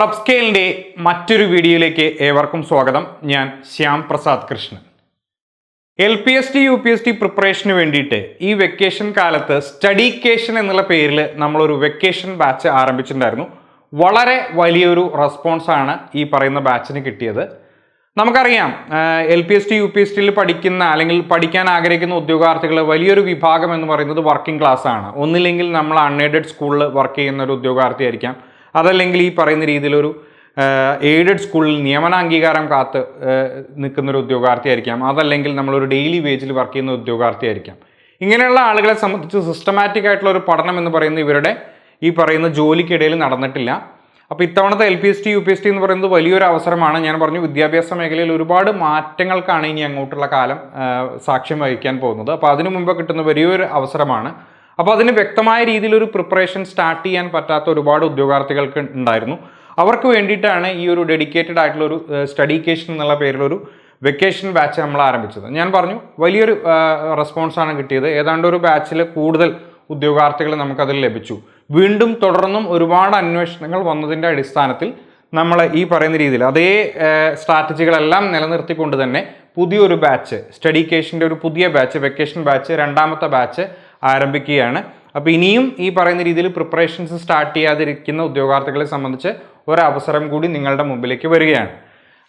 പ്രബ്സ്കെയിലിന്റെ മറ്റൊരു വീഡിയോയിലേക്ക് ഏവർക്കും സ്വാഗതം. ഞാൻ Shyam Prasad Krishnan. L P S T U P S T പ്രിപ്പറേഷന് വേണ്ടിയിട്ട് ഈ വെക്കേഷൻ കാലത്ത് സ്റ്റഡിക്കേഷൻ എന്നുള്ള പേരിൽ നമ്മളൊരു വെക്കേഷൻ ബാച്ച് ആരംഭിച്ചിട്ടുണ്ടായിരുന്നു. വളരെ വലിയൊരു റെസ്പോൺസാണ് ഈ പറയുന്ന ബാച്ചിന് കിട്ടിയത്. നമുക്കറിയാം L P S T U P S ടിയിൽ പഠിക്കുന്ന അല്ലെങ്കിൽ പഠിക്കാൻ ആഗ്രഹിക്കുന്ന ഉദ്യോഗാർത്ഥികൾ വലിയൊരു വിഭാഗം എന്ന് പറയുന്നത് വർക്കിംഗ് ക്ലാസ് ആണ് ഒന്നില്ലെങ്കിൽ നമ്മൾ അൺഎയ്ഡഡ് സ്കൂളിൽ വർക്ക് ചെയ്യുന്ന ഒരു ഉദ്യോഗാർത്ഥി ആയിരിക്കാം അതല്ലെങ്കിൽ ഈ പറയുന്ന രീതിയിലൊരു എയ്ഡഡ് സ്കൂളിൽ നിയമനാംഗീകാരം കാത്ത് നിൽക്കുന്നൊരു ഉദ്യോഗാർത്ഥിയായിരിക്കാം. അതല്ലെങ്കിൽ നമ്മളൊരു ഡെയിലി വേജിൽ വർക്ക് ചെയ്യുന്ന ഉദ്യോഗാർത്ഥിയായിരിക്കാം. ഇങ്ങനെയുള്ള ആളുകളെ സംബന്ധിച്ച് സിസ്റ്റമാറ്റിക് ആയിട്ടുള്ള ഒരു പഠനം എന്ന് പറയുന്നത് ഇവരുടെ ഈ പറയുന്ന ജോലിക്കിടയിൽ നടന്നിട്ടില്ല. അപ്പോൾ ഇത്തവണത്തെ L P S T U P S T എന്ന് പറയുന്നത് വലിയൊരു അവസരമാണ്. ഞാൻ പറഞ്ഞു വിദ്യാഭ്യാസ മേഖലയിൽ ഒരുപാട് മാറ്റങ്ങൾക്കാണ് ഇനി അങ്ങോട്ടുള്ള കാലം സാക്ഷ്യം വഹിക്കാൻ പോകുന്നത്. അപ്പോൾ അതിനു മുമ്പ് കിട്ടുന്ന വലിയൊരു അവസരമാണ് അപ്പോൾ അതിന് വ്യക്തമായ രീതിയിൽ ഒരു പ്രിപ്പറേഷൻ സ്റ്റാർട്ട് ചെയ്യാൻ പറ്റാത്ത ഒരുപാട് ഉദ്യോഗാർത്ഥികൾക്ക് ഉണ്ടായിരുന്നു. അവർക്ക് വേണ്ടിയിട്ടാണ് ഈ ഒരു ഡെഡിക്കേറ്റഡ് ആയിട്ടുള്ള ഒരു സ്റ്റഡിക്കേഷൻ എന്നുള്ള പേരിലൊരു വെക്കേഷൻ ബാച്ച് നമ്മൾ ആരംഭിച്ചത്. ഞാൻ പറഞ്ഞു വലിയൊരു റെസ്പോൺസാണ് കിട്ടിയത്. ഏതാണ്ട് ഒരു ബാച്ചിൽ കൂടുതൽ ഉദ്യോഗാർത്ഥികൾ നമുക്കതിൽ ലഭിച്ചു. വീണ്ടും തുടർന്നും ഒരുപാട് അന്വേഷണങ്ങൾ വന്നതിന്റെ അടിസ്ഥാനത്തിൽ നമ്മൾ ഈ പറയുന്ന രീതിയിൽ അതേ സ്ട്രാറ്റജികളെല്ലാം നിലനിർത്തിക്കൊണ്ട് തന്നെ പുതിയൊരു ബാച്ച് സ്റ്റഡിക്കേഷന്റെ ഒരു പുതിയ ബാച്ച് വെക്കേഷൻ ബാച്ച് രണ്ടാമത്തെ ബാച്ച് ആരംഭിക്കുകയാണ്. അപ്പോൾ ഇനിയും ഈ പറയുന്ന രീതിയിൽ പ്രിപ്പറേഷൻസ് സ്റ്റാർട്ട് ചെയ്യാതിരിക്കുന്ന ഉദ്യോഗാർത്ഥികളെ സംബന്ധിച്ച് ഒരവസരം കൂടി നിങ്ങളുടെ മുമ്പിലേക്ക് വരികയാണ്.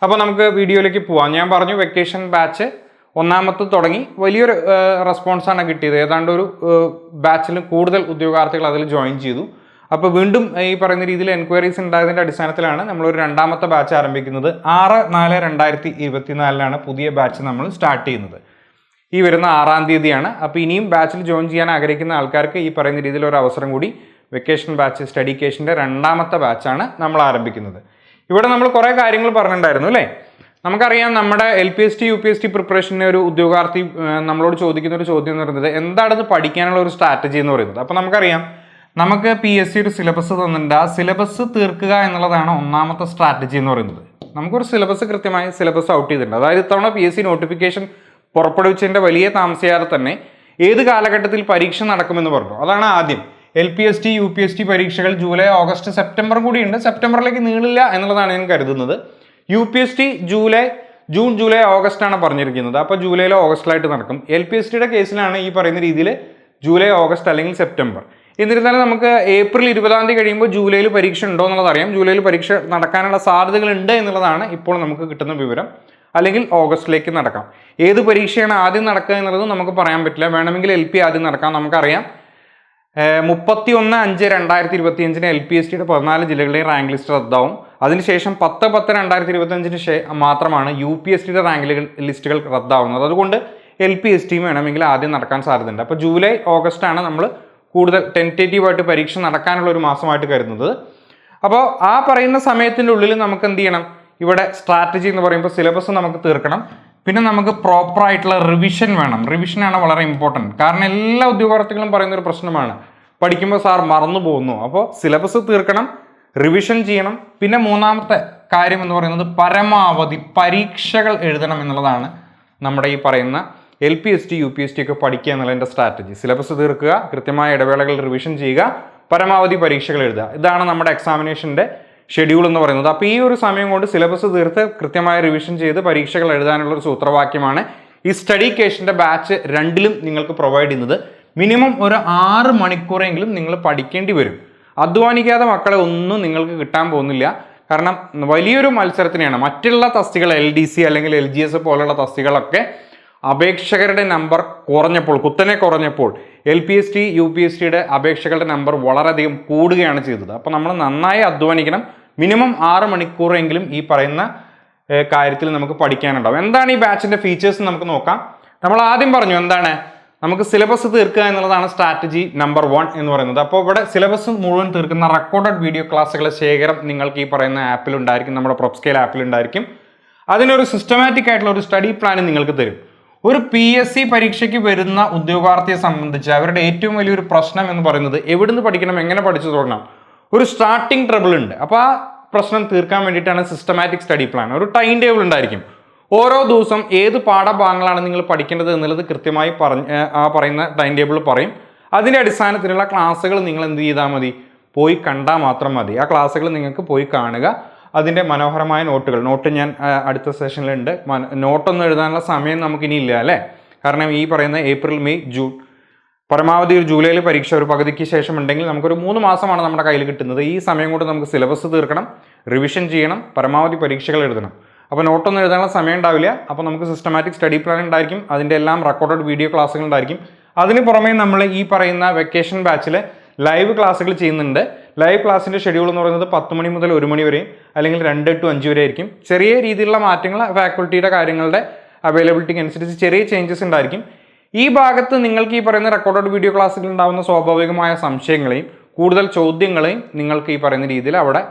അപ്പോൾ നമുക്ക് വീഡിയോയിലേക്ക് പോവാം. ഞാൻ പറഞ്ഞു വെക്കേഷൻ ബാച്ച് ഒന്നാമത്തെ തുടങ്ങി. വലിയൊരു റെസ്പോൺസാണ് കിട്ടിയത്. ഏതാണ്ട് ഒരു ബാച്ചിൽ കൂടുതൽ ഉദ്യോഗാർത്ഥികൾ അതിൽ ജോയിൻ ചെയ്തു. അപ്പോൾ വീണ്ടും ഈ പറയുന്ന രീതിയിൽ എൻക്വയറീസ് ഉണ്ടായതിന്റെ അടിസ്ഥാനത്തിലാണ് നമ്മളൊരു രണ്ടാമത്തെ ബാച്ച് ആരംഭിക്കുന്നത്. ആറ് നാല് രണ്ടായിരത്തി ഇരുപത്തിനാലിലാണ് പുതിയ ബാച്ച് നമ്മൾ സ്റ്റാർട്ട് ചെയ്യുന്നത്. ഈ വരുന്ന ആറാം തീയതിയാണ്. അപ്പോൾ ഇനിയും ബാച്ചിൽ ജോയിൻ ചെയ്യാൻ ആഗ്രഹിക്കുന്ന ആൾക്കാർക്ക് ഈ പറയുന്ന രീതിയിൽ ഒരു അവസരം കൂടി വെക്കേഷൻ ബാച്ച് സ്റ്റഡിക്കേഷന്റെ രണ്ടാമത്തെ ബാച്ചാണ് നമ്മൾ ആരംഭിക്കുന്നത്. ഇവിടെ നമ്മൾ കുറേ കാര്യങ്ങൾ പറഞ്ഞിട്ടുണ്ടായിരുന്നു അല്ലേ? നമുക്കറിയാം നമ്മുടെ L P S T U P S T പ്രിപ്പറേഷന്റെ ഒരു ഉദ്യോഗാർത്ഥി നമ്മളോട് ചോദിക്കുന്ന ഒരു ചോദ്യം എന്ന് പറയുന്നത് എന്താണെന്ന് പഠിക്കാനുള്ള ഒരു സ്ട്രാറ്റജി എന്ന് പറയുന്നത്? അപ്പോൾ നമുക്കറിയാം നമുക്ക് പി എസ് സി ഒരു സിലബസ് തന്നിട്ടുണ്ട്. ആ സിലബസ് തീർക്കുക എന്നുള്ളതാണ് ഒന്നാമത്തെ സ്ട്രാറ്റജി എന്ന് പറയുന്നത്. നമുക്കൊരു സിലബസ് കൃത്യമായി സിലബസ് ഔട്ട് ചെയ്തിട്ടുണ്ട്. അതായത് ഇത്തവണ പി എസ് സി നോട്ടിഫിക്കേഷൻ പുറപ്പെടുവിച്ചതിന്റെ വലിയ താമസിയാതെ തന്നെ ഏത് കാലഘട്ടത്തിൽ പരീക്ഷ നടക്കുമെന്ന് പറഞ്ഞു. അതാണ് ആദ്യം. L P S T U P S T പരീക്ഷകൾ ജൂലൈ ഓഗസ്റ്റ് സെപ്റ്റംബർ കൂടിയുണ്ട് സെപ്റ്റംബറിലേക്ക് നീളില്ല എന്നുള്ളതാണ് ഞാൻ കരുതുന്നത്. U P S T July June July August ആണ് പറഞ്ഞിരിക്കുന്നത്. അപ്പോൾ ജൂലൈയിലോ ഓഗസ്റ്റിലായിട്ട് നടക്കും. എൽ പി എസ് ടിയുടെ കേസിലാണ് ഈ പറയുന്ന രീതിയിൽ ജൂലൈ ഓഗസ്റ്റ് അല്ലെങ്കിൽ സെപ്റ്റംബർ. എന്നിരുന്നാലും നമുക്ക് ഏപ്രിൽ ഇരുപതാം തീയതി കഴിയുമ്പോൾ ജൂലൈയിൽ പരീക്ഷ ഉണ്ടോ എന്നുള്ളത് അറിയാം. ജൂലൈയിൽ പരീക്ഷ നടക്കാനുള്ള സാധ്യതകളുണ്ട് എന്നുള്ളതാണ് ഇപ്പോൾ നമുക്ക് കിട്ടുന്ന വിവരം. അല്ലെങ്കിൽ ഓഗസ്റ്റിലേക്ക് നടക്കാം. ഏത് പരീക്ഷയാണ് ആദ്യം നടക്കുക എന്നുള്ളത് നമുക്ക് പറയാൻ പറ്റില്ല. വേണമെങ്കിൽ എൽ പി ആദ്യം നടക്കാം. നമുക്കറിയാം. മുപ്പത്തി ഒന്ന് അഞ്ച് രണ്ടായിരത്തി ഇരുപത്തി അഞ്ചിന് എൽ പി എസ് ടിയുടെ പതിനാല് ജില്ലകളിലെ റാങ്ക് ലിസ്റ്റ് റദ്ദാവും. അതിനുശേഷം പത്ത് പത്ത് രണ്ടായിരത്തി ഇരുപത്തി അഞ്ചിന് ശേ മാത്രമാണ് യു പി എസ് ടിയുടെ റാങ്ക് ലിസ്റ്റുകൾ റദ്ദാവുന്നത്. അതുകൊണ്ട് എൽ പി എസ് ടിയും വേണമെങ്കിൽ ആദ്യം നടക്കാൻ സാധ്യതയുണ്ട്. അപ്പോൾ ജൂലൈ ഓഗസ്റ്റ് ആണ് നമ്മൾ കൂടുതൽ ടെന്റേറ്റീവായിട്ട് പരീക്ഷ നടക്കാനുള്ള ഒരു മാസമായിട്ട് കരുതുന്നത്. അപ്പോൾ ആ പറയുന്ന സമയത്തിന്റെ ഉള്ളിൽ നമുക്ക് എന്ത് ചെയ്യണം? ഇവിടെ സ്ട്രാറ്റജി എന്ന് പറയുമ്പോൾ സിലബസ് നമുക്ക് തീർക്കണം. പിന്നെ നമുക്ക് പ്രോപ്പർ ആയിട്ടുള്ള റിവിഷൻ വേണം. റിവിഷനാണ് വളരെ ഇമ്പോർട്ടന്റ് കാരണം എല്ലാ ഉദ്യോഗാർത്ഥികളും പറയുന്ന ഒരു പ്രശ്നമാണ്. പഠിക്കുമ്പോൾ സാർ മറന്നു പോകുന്നു. അപ്പോൾ സിലബസ് തീർക്കണം റിവിഷൻ ചെയ്യണം. പിന്നെ മൂന്നാമത്തെ കാര്യം എന്ന് പറയുന്നത് പരമാവധി പരീക്ഷകൾ എഴുതണം എന്നുള്ളതാണ് നമ്മുടെ ഈ പറയുന്ന L P S T U P S T ഒക്കെ പഠിക്കുക എന്നുള്ളതിന്റെ സ്ട്രാറ്റജി സിലബസ് തീർക്കുക കൃത്യമായ ഇടവേളകൾ റിവിഷൻ ചെയ്യുക പരമാവധി പരീക്ഷകൾ എഴുതുക. ഇതാണ് നമ്മുടെ എക്സാമിനേഷന്റെ ഷെഡ്യൂൾ എന്ന് പറയുന്നത്. അപ്പോൾ ഈ ഒരു സമയം കൊണ്ട് സിലബസ് തീർത്ത് കൃത്യമായ റിവിഷൻ ചെയ്ത് പരീക്ഷകൾ എഴുതാനുള്ള ഒരു സൂത്രവാക്യമാണ് ഈ സ്റ്റഡി കേഷന്റെ ബാച്ച് രണ്ടിലും നിങ്ങൾക്ക് പ്രൊവൈഡ് ചെയ്യുന്നത്. മിനിമം ഒരു ആറ് മണിക്കൂറെങ്കിലും നിങ്ങൾ പഠിക്കേണ്ടി വരും. അധ്വാനിക്കാതെ മക്കളെ ഒന്നും നിങ്ങൾക്ക് കിട്ടാൻ പോകുന്നില്ല. കാരണം വലിയൊരു മത്സരത്തിനെയാണ് മറ്റുള്ള തസ്തികൾ എൽ ഡി സി അല്ലെങ്കിൽ എൽ ജി എസ് പോലുള്ള തസ്തികളൊക്കെ അപേക്ഷകരുടെ നമ്പർ കുറഞ്ഞപ്പോൾ കുത്തനെ കുറഞ്ഞപ്പോൾ L P S T U P S ടിയുടെ അപേക്ഷകളുടെ നമ്പർ വളരെയധികം കൂടുകയാണ് ചെയ്തത്. അപ്പോൾ നമ്മൾ നന്നായി അധ്വാനിക്കണം. മിനിമം ആറ് മണിക്കൂറെങ്കിലും ഈ പറയുന്ന കാര്യത്തിൽ നമുക്ക് പഠിക്കാനുണ്ടാവും. എന്താണ് ഈ ബാച്ചിന്റെ ഫീച്ചേഴ്സ് നമുക്ക് നോക്കാം. നമ്മൾ ആദ്യം പറഞ്ഞു എന്താണ്? നമുക്ക് സിലബസ് തീർക്കുക എന്നുള്ളതാണ് സ്ട്രാറ്റജി നമ്പർ വൺ എന്ന് പറയുന്നത്. അപ്പോൾ ഇവിടെ സിലബസ് മുഴുവൻ തീർക്കുന്ന റെക്കോർഡഡ് വീഡിയോ ക്ലാസ്സുകളെ ശേഖരം നിങ്ങൾക്ക് ഈ പറയുന്ന ആപ്പിൽ ഉണ്ടായിരിക്കും. നമ്മുടെ പ്രൊപ്സ്കെയിൽ ആപ്പിൽ ഉണ്ടായിരിക്കും. അതിനൊരു സിസ്റ്റമാറ്റിക് ആയിട്ടുള്ള ഒരു സ്റ്റഡി പ്ലാൻ നിങ്ങൾക്ക് തരും. ഒരു പി എസ് സി പരീക്ഷയ്ക്ക് വരുന്ന ഉദ്യോഗാർത്ഥിയെ സംബന്ധിച്ച് അവരുടെ ഏറ്റവും വലിയൊരു പ്രശ്നം എന്ന് പറയുന്നത് എവിടുന്ന് പഠിക്കണം എങ്ങനെ പഠിച്ചു തുടങ്ങണം? ഒരു സ്റ്റാർട്ടിംഗ് ട്രബിൾ ഉണ്ട്. അപ്പോൾ ആ പ്രശ്നം തീർക്കാൻ വേണ്ടിയിട്ടാണ് സിസ്റ്റമാറ്റിക് സ്റ്റഡി പ്ലാൻ ഒരു ടൈം ടേബിൾ ഉണ്ടായിരിക്കും. ഓരോ ദിവസം ഏത് പാഠഭാഗങ്ങളാണ് നിങ്ങൾ പഠിക്കേണ്ടത് എന്നുള്ളത് കൃത്യമായി പറഞ്ഞ് ആ പറയുന്ന ടൈം ടേബിൾ പറയും. അതിന്റെ അടിസ്ഥാനത്തിലുള്ള ക്ലാസ്സുകൾ നിങ്ങൾ എന്ത് ചെയ്താൽ മതി? പോയി കണ്ടാൽ മാത്രം മതി. ആ ക്ലാസ്സുകൾ നിങ്ങൾക്ക് പോയി കാണുക. അതിന്റെ മനോഹരമായ നോട്ടുകൾ നോട്ട് ഞാൻ അടുത്ത സെഷനിലുണ്ട് നോട്ടൊന്നും എഴുതാനുള്ള സമയം നമുക്കിനി ഇല്ല അല്ലേ? കാരണം ഈ പറയുന്ന ഏപ്രിൽ മെയ് ജൂൺ. പരമാവധി ഒരു ജൂലൈയിൽ പരീക്ഷ ഒരു പകുതിക്ക് ശേഷം ഉണ്ടെങ്കിൽ നമുക്കൊരു മൂന്ന് മാസമാണ് നമ്മുടെ കയ്യിൽ കിട്ടുന്നത്. ഈ സമയം കൊണ്ട് നമുക്ക് സിലബസ് തീർക്കണം റിവിഷൻ ചെയ്യണം പരമാവധി പരീക്ഷകൾ എഴുതണം. അപ്പോൾ നോട്ടൊന്നും എഴുതാനുള്ള സമയം ഉണ്ടാവില്ല. അപ്പോൾ നമുക്ക് സിസ്റ്റമാറ്റിക് സ്റ്റഡി പ്ലാൻ ഉണ്ടായിരിക്കും. അതിന്റെ എല്ലാം റെക്കോർഡഡ് വീഡിയോ ക്ലാസ്സുകൾ ഉണ്ടായിരിക്കും. അതിന് പുറമേ നമ്മൾ ഈ പറയുന്ന വെക്കേഷൻ ബാച്ചിൽ ലൈവ് ക്ലാസ്സുകൾ ചെയ്യുന്നുണ്ട്. ലൈവ് ക്ലാസ്സിന്റെ ഷെഡ്യൂൾ എന്ന് പറയുന്നത് പത്ത് മണി മുതൽ ഒരു മണി വരെയും അല്ലെങ്കിൽ രണ്ട് ടു അഞ്ച് വരെ ആയിരിക്കും. ചെറിയ രീതിയിലുള്ള മാറ്റങ്ങൾ ഫാക്കൾട്ടിയുടെ കാര്യങ്ങളുടെ അവൈലബിലിറ്റിക്ക് അനുസരിച്ച് ചെറിയ ചേഞ്ചസ് ഉണ്ടായിരിക്കും. ഈ ഭാഗത്ത് നിങ്ങൾക്ക് ഈ പറയുന്ന റെക്കോർഡഡ് വീഡിയോ ക്ലാസ്സിൽ ഉണ്ടാകുന്ന സ്വാഭാവികമായ സംശയങ്ങളെയും കൂടുതൽ ചോദ്യങ്ങളെയും നിങ്ങൾക്ക് ഈ പറയുന്ന രീതിയിൽ അവിടെ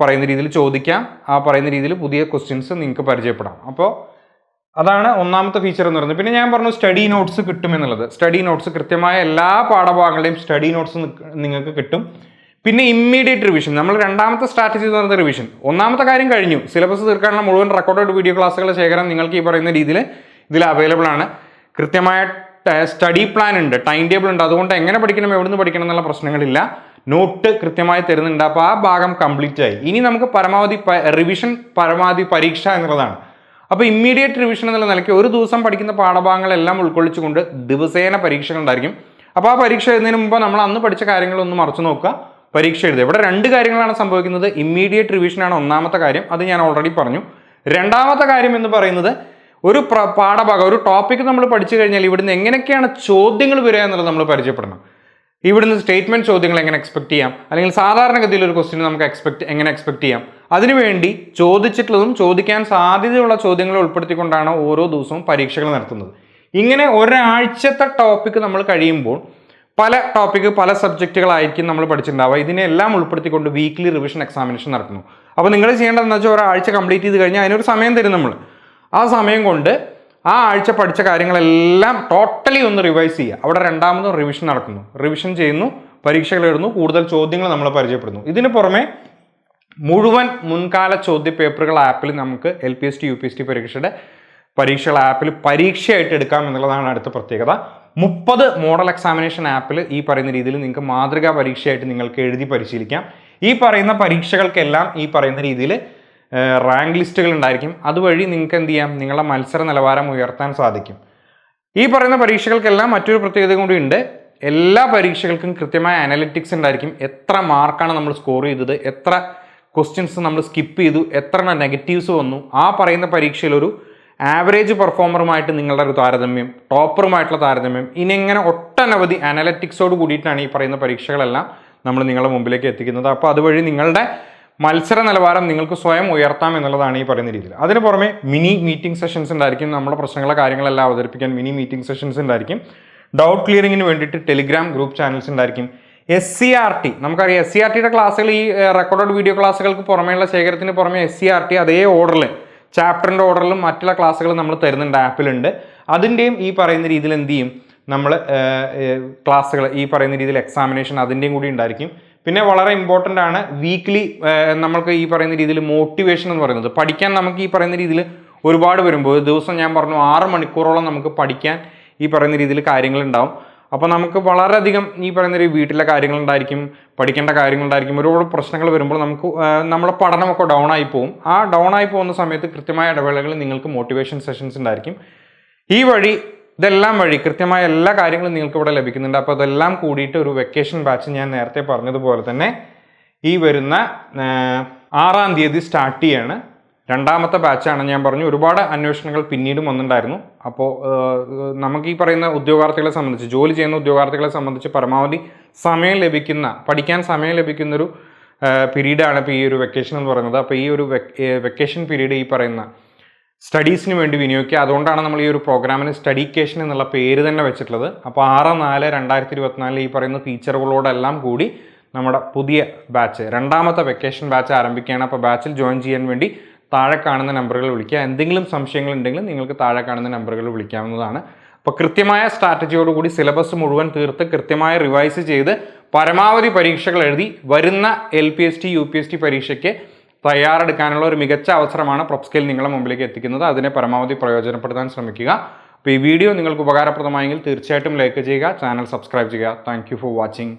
പറയുന്ന രീതിയിൽ ചോദിക്കാം. ആ പറയുന്ന രീതിയിൽ പുതിയ ക്വസ്റ്റ്യൻസ് നിങ്ങൾക്ക് പരിചയപ്പെടാം. അപ്പോൾ അതാണ് ഒന്നാമത്തെ ഫീച്ചർ എന്ന് പറയുന്നത്. പിന്നെ ഞാൻ പറഞ്ഞു സ്റ്റഡി നോട്ട്സ് കിട്ടും എന്നുള്ളത്. സ്റ്റഡി നോട്ട്സ് കൃത്യമായ എല്ലാ പാഠഭാഗങ്ങളുടെയും സ്റ്റഡി നോട്ട്സ് നിങ്ങൾക്ക് കിട്ടും. പിന്നെ ഇമ്മീഡിയറ്റ് റിവിഷൻ നമ്മൾ രണ്ടാമത്തെ സ്ട്രാറ്റജി എന്ന് പറയുന്നത് റിവിഷൻ ഒന്നാമത്തെ കാര്യം കഴിഞ്ഞു. സിലബസ് തീർക്കാനുള്ള മുഴുവൻ റെക്കോർഡഡ് വീഡിയോ ക്ലാസ്സുകളുടെ ശേഖരം നിങ്ങൾക്ക് ഈ പറയുന്ന രീതിയിൽ ഇതിൽ അവൈലബിൾ ആണ്. കൃത്യമായ സ്റ്റഡി പ്ലാൻ ഉണ്ട് ടൈം ടേബിൾ ഉണ്ട്. അതുകൊണ്ട് എങ്ങനെ പഠിക്കണം എവിടുന്ന് പഠിക്കണം എന്നുള്ള പ്രശ്നങ്ങളില്ല. നോട്ട് കൃത്യമായി തരുന്നുണ്ട്. അപ്പോൾ ആ ഭാഗം കംപ്ലീറ്റ് ആയി. ഇനി നമുക്ക് പരമാവധി റിവിഷൻ പരമാവധി പരീക്ഷ എന്നുള്ളതാണ്. അപ്പോൾ ഇമ്മീഡിയറ്റ് റിവിഷൻ എന്നുള്ള നിലയ്ക്ക് ഒരു ദിവസം പഠിക്കുന്ന പാഠഭാഗങ്ങളെല്ലാം ഉൾക്കൊള്ളിച്ചുകൊണ്ട് ദിവസേന പരീക്ഷകൾ ഉണ്ടായിരിക്കും. അപ്പോൾ ആ പരീക്ഷ എഴുതുന്നതിന് മുമ്പ് നമ്മൾ അന്ന് പഠിച്ച കാര്യങ്ങളൊന്ന് മറച്ചു നോക്കുക. പരീക്ഷ എഴുതുക. ഇവിടെ രണ്ട് കാര്യങ്ങളാണ് സംഭവിക്കുന്നത്. ഇമ്മീഡിയറ്റ് റിവിഷനാണ് ഒന്നാമത്തെ കാര്യം. അത് ഞാൻ ഓൾറെഡി പറഞ്ഞു. രണ്ടാമത്തെ കാര്യം എന്ന് പറയുന്നത് ഒരു പാഠഭാഗം ഒരു ടോപ്പിക് നമ്മൾ പഠിച്ചു കഴിഞ്ഞാൽ ഇവിടുന്ന് എങ്ങനെയൊക്കെയാണ് ചോദ്യങ്ങൾ വരിക എന്നുള്ളത് നമ്മൾ പരിചയപ്പെടണം. ഇവിടുന്ന് സ്റ്റേറ്റ്മെന്റ് ചോദ്യങ്ങൾ എങ്ങനെ എക്സ്പെക്ട് ചെയ്യാം? അല്ലെങ്കിൽ സാധാരണഗതിയിൽ ഒരു ക്വസ്റ്റ്യൻ നമുക്ക് എക്സ്പെക്ട് എങ്ങനെ എക്സ്പെക്ട് ചെയ്യാം? അതിനുവേണ്ടി ചോദിച്ചിട്ടുള്ളതും ചോദിക്കാൻ സാധ്യതയുള്ള ചോദ്യങ്ങളെ ഉൾപ്പെടുത്തിക്കൊണ്ടാണ് ഓരോ ദിവസവും പരീക്ഷകൾ നടത്തുന്നത്. ഇങ്ങനെ ഒരാഴ്ചത്തെ ടോപ്പിക് നമ്മൾ കഴിയുമ്പോൾ പല ടോപ്പിക്ക് പല സബ്ജക്റ്റുകളായിരിക്കും നമ്മൾ പഠിച്ചിട്ടുണ്ടാവുക. ഇതിനെല്ലാം ഉൾപ്പെടുത്തിക്കൊണ്ട് വീക്ക്ലി റിവിഷൻ എക്സാമിനേഷൻ നടക്കുന്നു. അപ്പോൾ നിങ്ങൾ ചെയ്യേണ്ടതെന്ന് വെച്ചാൽ ഒരാഴ്ച കംപ്ലീറ്റ് ചെയ്ത് കഴിഞ്ഞാൽ അതിനൊരു സമയം തരും നമ്മൾ ആ സമയം കൊണ്ട് ആ ആഴ്ച പഠിച്ച കാര്യങ്ങളെല്ലാം ടോട്ടലി ഒന്ന് റിവൈസ് ചെയ്യുക. അവിടെ രണ്ടാമതും റിവിഷൻ നടക്കുന്നു. റിവിഷൻ ചെയ്യുന്നു പരീക്ഷകൾ എഴുതുന്നു കൂടുതൽ ചോദ്യങ്ങൾ നമ്മൾ പരിചയപ്പെടുന്നു. ഇതിന് പുറമെ മുഴുവൻ മുൻകാല ചോദ്യ പേപ്പറുകൾ ആപ്പിൽ നമുക്ക് L P S T U P S T പരീക്ഷയുടെ പരീക്ഷകൾ ആപ്പിൽ പരീക്ഷയായിട്ട് എടുക്കാം എന്നുള്ളതാണ് അടുത്ത പ്രത്യേകത. മുപ്പത് മോഡൽ എക്സാമിനേഷൻ ആപ്പിൽ ഈ പറയുന്ന രീതിയിൽ നിങ്ങൾക്ക് മാതൃകാ പരീക്ഷയായിട്ട് നിങ്ങൾക്ക് എഴുതി പരിശീലിക്കാം. ഈ പറയുന്ന പരീക്ഷകൾക്കെല്ലാം ഈ പറയുന്ന രീതിയിൽ റാങ്ക് ലിസ്റ്റുകൾ ഉണ്ടായിരിക്കും. അതുവഴി നിങ്ങൾക്ക് എന്ത് ചെയ്യാം? നിങ്ങളുടെ മത്സര നിലവാരം ഉയർത്താൻ സാധിക്കും. ഈ പറയുന്ന പരീക്ഷകൾക്കെല്ലാം മറ്റൊരു പ്രത്യേകത കൂടി ഉണ്ട്. എല്ലാ പരീക്ഷകൾക്കും കൃത്യമായ അനലിറ്റിക്സ് ഉണ്ടായിരിക്കും. എത്ര മാർക്കാണ് നമ്മൾ സ്കോർ ചെയ്തത്? എത്ര ക്വസ്റ്റ്യൻസ് നമ്മൾ സ്കിപ്പ് ചെയ്തു? എത്ര നെഗറ്റീവ്സ് വന്നു? ആ പറയുന്ന പരീക്ഷയിൽ ഒരു ആവറേജ് പെർഫോമറുമായിട്ട് നിങ്ങളുടെ ഒരു താരതമ്യം ടോപ്പറുമായിട്ടുള്ള താരതമ്യം ഇനി ഇങ്ങനെ ഒട്ടനവധി അനലറ്റിക്സോട് കൂടിയിട്ടാണ് ഈ പറയുന്ന പരീക്ഷകളെല്ലാം നമ്മൾ നിങ്ങളുടെ മുമ്പിലേക്ക് എത്തിക്കുന്നത്. അപ്പോൾ അതുവഴി നിങ്ങളുടെ മത്സര നിലവാരം നിങ്ങൾക്ക് സ്വയം ഉയർത്താം എന്നുള്ളതാണ് ഈ പറയുന്ന രീതിയിൽ. അതിന് പുറമെ മിനി മീറ്റിംഗ് സെഷൻസ് ഉണ്ടായിരിക്കും. നമ്മുടെ പ്രശ്നങ്ങളെ കാര്യങ്ങളെല്ലാം അവതരിപ്പിക്കാൻ മിനി മീറ്റിംഗ് സെഷൻസ് ഉണ്ടായിരിക്കും. ഡൗട്ട് ക്ലിയറിങ്ങിന് വേണ്ടിയിട്ട് ടെലിഗ്രാം ഗ്രൂപ്പ് ചാനൽസ് ഉണ്ടായിരിക്കും. എസ് സി ആർ ടി നമുക്കറിയാം എസ് സി ആർ ടിയുടെ ക്ലാസ്സുകൾ ഈ റെക്കോർഡഡ് വീഡിയോ ക്ലാസ്സുകൾക്ക് പുറമെയുള്ള ശേഖരത്തിന് പുറമെ എസ് സി ആർ ടി അതേ ഓർഡറിൽ ചാപ്റ്ററിന്റെ ഓർഡറിലും മറ്റുള്ള ക്ലാസ്സുകൾ നമ്മൾ തരുന്നുണ്ട് ആപ്പിലുണ്ട് അതിന്റെയും ഈ പറയുന്ന രീതിയിൽ എന്ത് ചെയ്യും? നമ്മൾ ക്ലാസ്സുകൾ ഈ പറയുന്ന രീതിയിൽ എക്സാമിനേഷൻ അതിന്റെയും കൂടി ഉണ്ടായിരിക്കും. പിന്നെ വളരെ ഇമ്പോർട്ടന്റ് ആണ് വീക്ക്ലി നമ്മൾക്ക് ഈ പറയുന്ന രീതിയിൽ മോട്ടിവേഷൻ എന്ന് പറയുന്നത്. പഠിക്കാൻ നമുക്ക് ഈ പറയുന്ന രീതിയിൽ ഒരുപാട് വരുമ്പോൾ ദിവസം ഞാൻ പറഞ്ഞു ആറ് മണിക്കൂറോളം നമുക്ക് പഠിക്കാൻ ഈ പറയുന്ന രീതിയിൽ കാര്യങ്ങളുണ്ടാവും അപ്പോൾ നമുക്ക് വളരെയധികം ഈ പറയുന്ന ഒരു വീട്ടിലെ കാര്യങ്ങളുണ്ടായിരിക്കും പഠിക്കേണ്ട കാര്യങ്ങളുണ്ടായിരിക്കും ഒരുപാട് പ്രശ്നങ്ങൾ വരുമ്പോൾ നമുക്ക് നമ്മുടെ പഠനമൊക്കെ ഡൗൺ ആയി പോകും ആ ഡൗൺ ആയി പോകുന്ന സമയത്ത് കൃത്യമായ ഇടവേളകളിൽ നിങ്ങൾക്ക് മോട്ടിവേഷൻ സെഷൻസ് ഉണ്ടായിരിക്കും. ഈ വഴി ഇതെല്ലാം വഴി കൃത്യമായ എല്ലാ കാര്യങ്ങളും നിങ്ങൾക്ക് ഇവിടെ ലഭിക്കുന്നുണ്ട്. അപ്പോൾ അതെല്ലാം കൂടിയിട്ട് ഒരു വെക്കേഷൻ ബാച്ച് ഞാൻ നേരത്തെ പറഞ്ഞതുപോലെ തന്നെ ഈ വരുന്ന ആറാം തീയതി സ്റ്റാർട്ട് ചെയ്യാണ്. രണ്ടാമത്തെ ബാച്ചാണ് ഞാൻ പറഞ്ഞു. ഒരുപാട് അന്വേഷണങ്ങൾ പിന്നീടും വന്നിട്ടുണ്ടായിരുന്നു. അപ്പോൾ നമുക്ക് ഈ പറയുന്ന ഉദ്യോഗാർത്ഥികളെ സംബന്ധിച്ച് ജോലി ചെയ്യുന്ന ഉദ്യോഗാർത്ഥികളെ സംബന്ധിച്ച് പരമാവധി സമയം ലഭിക്കുന്ന പഠിക്കാൻ സമയം ലഭിക്കുന്നൊരു പീരീഡാണ് ഇപ്പോൾ ഈ ഒരു വെക്കേഷൻ എന്ന് പറയുന്നത്. അപ്പോൾ ഈ ഒരു വെക്കേഷൻ പീരീഡ് ഈ പറയുന്ന സ്റ്റഡീസിന് വേണ്ടി വിനിയോഗിക്കുക. അതുകൊണ്ടാണ് നമ്മൾ ഈ ഒരു പ്രോഗ്രാമിന് സ്റ്റഡിക്കേഷൻ എന്നുള്ള പേര് തന്നെ വെച്ചിട്ടുള്ളത്. അപ്പോൾ ആറ് നാല് രണ്ടായിരത്തി ഇരുപത്തിനാലിൽ ഈ പറയുന്ന ടീച്ചറുകളോടെല്ലാം കൂടി നമ്മുടെ പുതിയ ബാച്ച് രണ്ടാമത്തെ വെക്കേഷൻ ബാച്ച് ആരംഭിക്കുകയാണ്. അപ്പോൾ ബാച്ചിൽ ജോയിൻ ചെയ്യാൻ വേണ്ടി താഴെ കാണുന്ന നമ്പറുകൾ വിളിക്കുക. എന്തെങ്കിലും സംശയങ്ങൾ ഉണ്ടെങ്കിൽ നിങ്ങൾക്ക് താഴെ കാണുന്ന നമ്പറുകൾ വിളിക്കാവുന്നതാണ്. അപ്പോൾ കൃത്യമായ സ്ട്രാറ്റജിയോടുകൂടി സിലബസ് മുഴുവൻ തീർത്ത് കൃത്യമായ റിവൈസ് ചെയ്ത് പരമാവധി പരീക്ഷകൾ എഴുതി വരുന്ന L P S T U P S T പരീക്ഷയ്ക്ക് തയ്യാറെടുക്കാനുള്ള ഒരു മികച്ച അവസരമാണ് പ്രൊപ്സ്കെയിൽ നിങ്ങളെ മുമ്പിലേക്ക് എത്തിക്കുന്നത്. അതിനെ പരമാവധി പ്രയോജനപ്പെടുത്താൻ ശ്രമിക്കുക. അപ്പോൾ ഈ വീഡിയോ നിങ്ങൾക്ക് ഉപകാരപ്രദമായെങ്കിൽ തീർച്ചയായിട്ടും ലൈക്ക് ചെയ്യുക ചാനൽ സബ്സ്ക്രൈബ് ചെയ്യുക. Thank for watching